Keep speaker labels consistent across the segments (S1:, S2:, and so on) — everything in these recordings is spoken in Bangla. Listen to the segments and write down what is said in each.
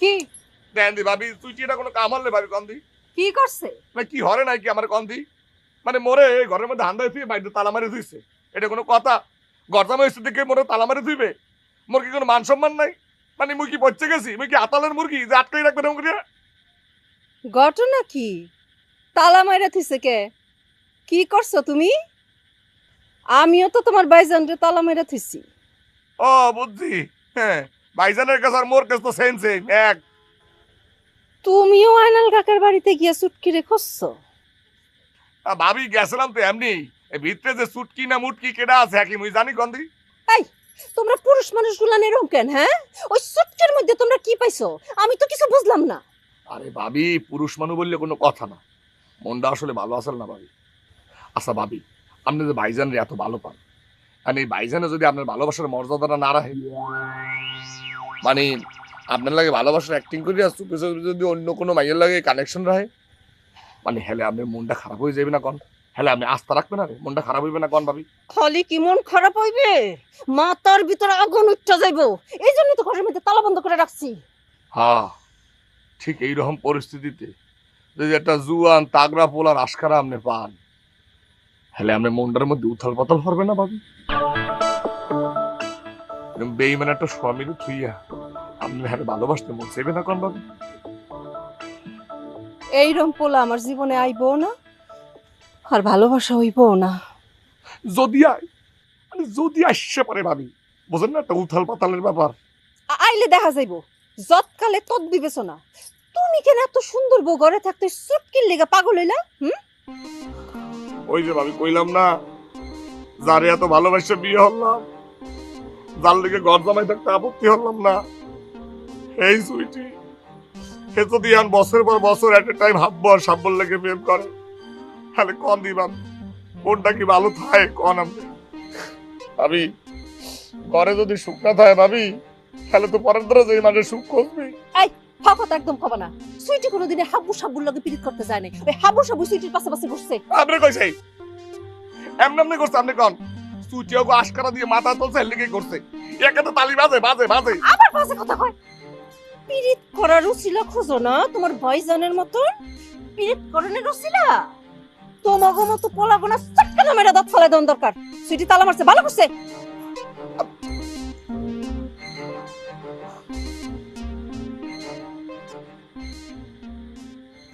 S1: কি?
S2: দেন দি ভাবি তুই কি এটা কোনো কাম হলে ভাবি কন্দি?
S1: কি করছে?
S2: না কি হরে নাই কি আমার কন্দি? মানে মোরে ঘরের মধ্যে হান্ডা থুই বাইরে তালা মারি ধুইছে এটা কোনো কথা? গরজামা হয়েছে দেখে মোরে তালা মারি ধুইবে মোর কি কোনো মান সম্মান নাই? মানে মুই কি বচ্চে গেছি? মুই কি আতালের মুরগি যে আটকাই রাখবে না করিয়া
S1: ঘটনা কি? তালা মাইরা থিছে কে? কি করছ তুমি? আমিও তো তোমার বাইজানরে তালা মাইরা থিছি
S2: ও বুদ্ধি হ্যাঁ। ভাইজানের কাছে আর মোর কাছে তো সেম সেম এক।
S1: তুমিও আয়নাল কাকার বাড়িতে গিয়ে চুটকিরে খুঁজছো
S2: আ, ভাবি গেছিলাম তো এমনি। ভিতরে যে সুটকি না মুটকি কেডা আছে একই মুই জানি কন্দি
S1: তোমরা পুরুষ মানুষগুলা এরকম কেন হ্যাঁ? ওই চুটকির মধ্যে তোমরা কি পাইছো? আমি তো কিছু বুঝলাম না।
S2: আরে ভাবি পুরুষ মানুষ বললে কোনো কথা না। মনটা আসলে ভালো আসল না ভাবি? আচ্ছা ভাবি আপনি যে ভাইজান এত ভালো পান। আর এই ভাইজানে যদি আপনার ভালোবাসার মর্যাদাটা না রাখে মানে আপনার লাগে ভালোবাসার অ্যাক্টিং করি আর চুপে চুপে যদি অন্য কোনো মাইয়ের লাগে কানেকশন রাখে? মানে হেলে আপনি মনটা খারাপ হয়ে যাবে না কন? হেলে আপনি আস্থা রাখবেন আরে মনটা খারাপ হইবে না কন ভাবি?
S1: খালি কি মন খারাপ হইবে? মাথার ভিতরে আগুন উঠতে যাইবো। এই জন্যই তো ঘরের মধ্যে তালা বন্ধ করে রাখছি।
S2: হ্যাঁ ঠিক এইরকম পরিস্থিতিতে যদি একটা জুয়ান তাগড়া পোলা আশকারা আপনি পান হলে আপনি মনটার মধ্যে উথাল পাতাল করবে না ভাবি? বেইমান একটা স্বামীর থুইয়া আপনি হ্যাঁ ভালোবাসতে মন চাইবে না কোন ভাবি?
S1: এইরম পোলা আমার জীবনে আইবো না আর ভালোবাসা হইবো না।
S2: যদি আয় মানে যদি আসছে পারে ভাবি বুঝেন না? একটা উথাল পাতালের ব্যাপার।
S1: আইলে দেখা যাইবো। যৎকালে তৎ বিবেচনা। তুমি কেন এত সুন্দর বউ ঘরে থাকতে সুটকির লেগে পাগল হইলা হুম?
S2: ওই যে ভাবি কইলাম না যারে এত ভালোবাসে বিয়ে হলাম যার লিগে ঘর জামাই থাকতে আপত্তি হলাম না। এই সুইটি। সে যদি এখন বছর পর বছর এট এ টাইম হাব্বর সাব্বর লেগে প্রেম করে তাহলে কন দিবাম কোনটা কি ভালো থাকে কন আমি ঘরে যদি সুখ না থাকে ভাবি তাহলে তো পরের ধরে যে সুখ খুঁজবি।
S1: একদম খাবা না। সুইটি কোনোদিনে হাবু সাবুর লগে পিরিত করতে যায় না ওই হাবু সাবু সুইটির পাশে পাশে বসছে
S2: আপনি কইছে এমন এমনি করছে আপনি কন? সুচিও আশকারা দিয়ে মাথা তুলছে লেগে করছে একে তো তালি বাজে বাজে বাজে।
S1: আবার পাশে কথা কয়। পিরিত করার উচিলা খোঁজো না তোমার ভাইজানের মতন? পিরিত করণের উচিলা? তোমাগো মতো পোলা গোনা চটকানা মেরা দাঁত ফেলে দেওয়ার দরকার। সুইটি তালা মারছে ভালো করছে।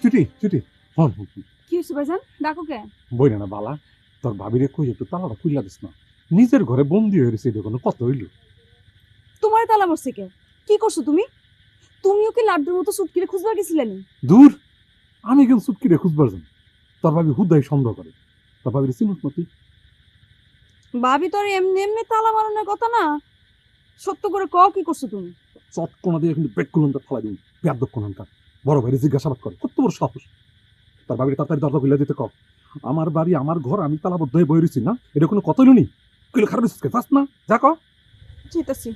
S3: চুটি চুটি। হন হন
S4: কি হয়েছে ভাইজান? ডাকো কে?
S3: বই না বালা তোর ভাবিরে কই একটু তালাটা খুইলা দিস না। নিজের ঘরে বন্দি হয়ে রয়েছে এটা কোনো কত হইল।
S4: তোমার তালা মরছে কে? কি করছ তুমি? তুমিও কি লাড্ডুর মতো সুটকিরে খুঁজবার গেছিলেনি
S3: দূর। আমি কেন সুটকি রে খুঁজবার যান তোর ভাবি হুদাই সন্দেহ করে। তোর ভাবির চিনুস না তুই
S4: ভাবি তোর এমনি এমনি তালা মারানোর কথা না। সত্য করে কও কি করছ তুমি?
S3: চট চটকোনা দিয়ে কিন্তু পেট কুলন ফালাই দিন পেয়ার দক্ষণ বড় ভাইরে জিজ্ঞাসাবাদ করে কত বড় সাহস? তার ভাবির তাড়াতাড়ি দরজা খুলে দিতে কর আমার বাড়ি আমার ঘর আমি তালাবদ্ধ হয়ে বই রয়েছি না? এটা কোনো কত নি কইলে খারাপ যাস না যা কর
S4: চিতাছি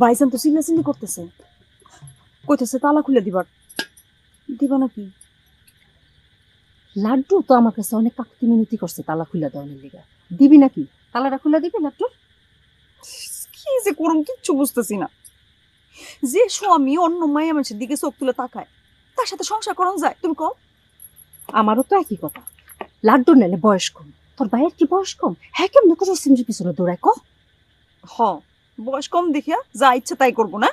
S4: বাইজান তো চিল্লাচিল্লি করতেছে। কইতেছে, তালা খুলে দিবার। দিবা নাকি?
S1: লাড্ডু তো আমার কাছে অনেক কাকুতি মিনতি করছে, তালা খুলে দেওয়ার লিগা। দিবি নাকি? তালাটা খুলে দিবি লাড্ডু
S4: কি যে করুন কিচ্ছু বুঝতেছি না। যে স্বামী অন্য মায়া মানুষের দিকে চোখ তুলে তাকায়, তার সাথে সংসার করানো যায়, তুমি কম
S1: আমারও তো একই কথা। লাড্ডু নেলে বয়স কম, তোর ভাইয়ের কি বয়স কম? হ্যাঁ কেমন করে সিমরির পিছনে দৌড়ায় ক
S4: হ। বয়স কম দেখিয়া যা ইচ্ছা তাই করব না?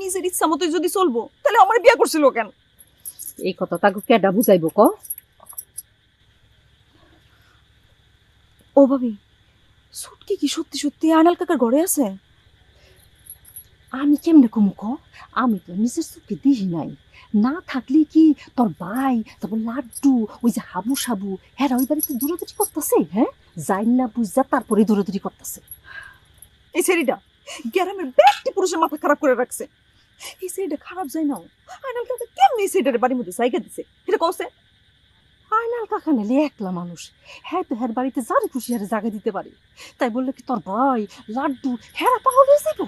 S4: নিজের ইচ্ছা মতো যদি চলবো তাহলে আমার বিয়া করছিল কেন?
S1: এই কথা তাকে কেডা বুঝাইবো ক?
S4: ও ভাবি সুটকি কি সত্যি সত্যি আনাল কাকার ঘরে আছে?
S1: আমি কেমনে কমু ক? আমি তো নিজের চোখে দিই নাই। না থাকলে কি তোর ভাই তারপর লাড্ডু ওই যে হাবু সাবু হ্যাঁ ওই বাড়িতে দূরদূরি করতেছে হ্যাঁ? যাই না বুঝা তারপরে দূরদূরি করতেছে।
S4: এই ছেড়িটা গ্রামের ব্যক্তি পুরুষের মাথা খারাপ করে রাখছে। এই ছেড়িটা খারাপ যায় না আয়নাল কাকা কেমনি এই ছেড়িটার বাড়ির মধ্যে জায়গা দিছে? এটা কৌছে
S1: আয়নাল কাকা নেলে একলা মানুষ। হ্যাঁ তো হ্যার বাড়িতে যার খুশি হারে জায়গা দিতে পারে। তাই বলল কি, তোর ভাই লাড্ডু হ্যাঁ গেছে যাব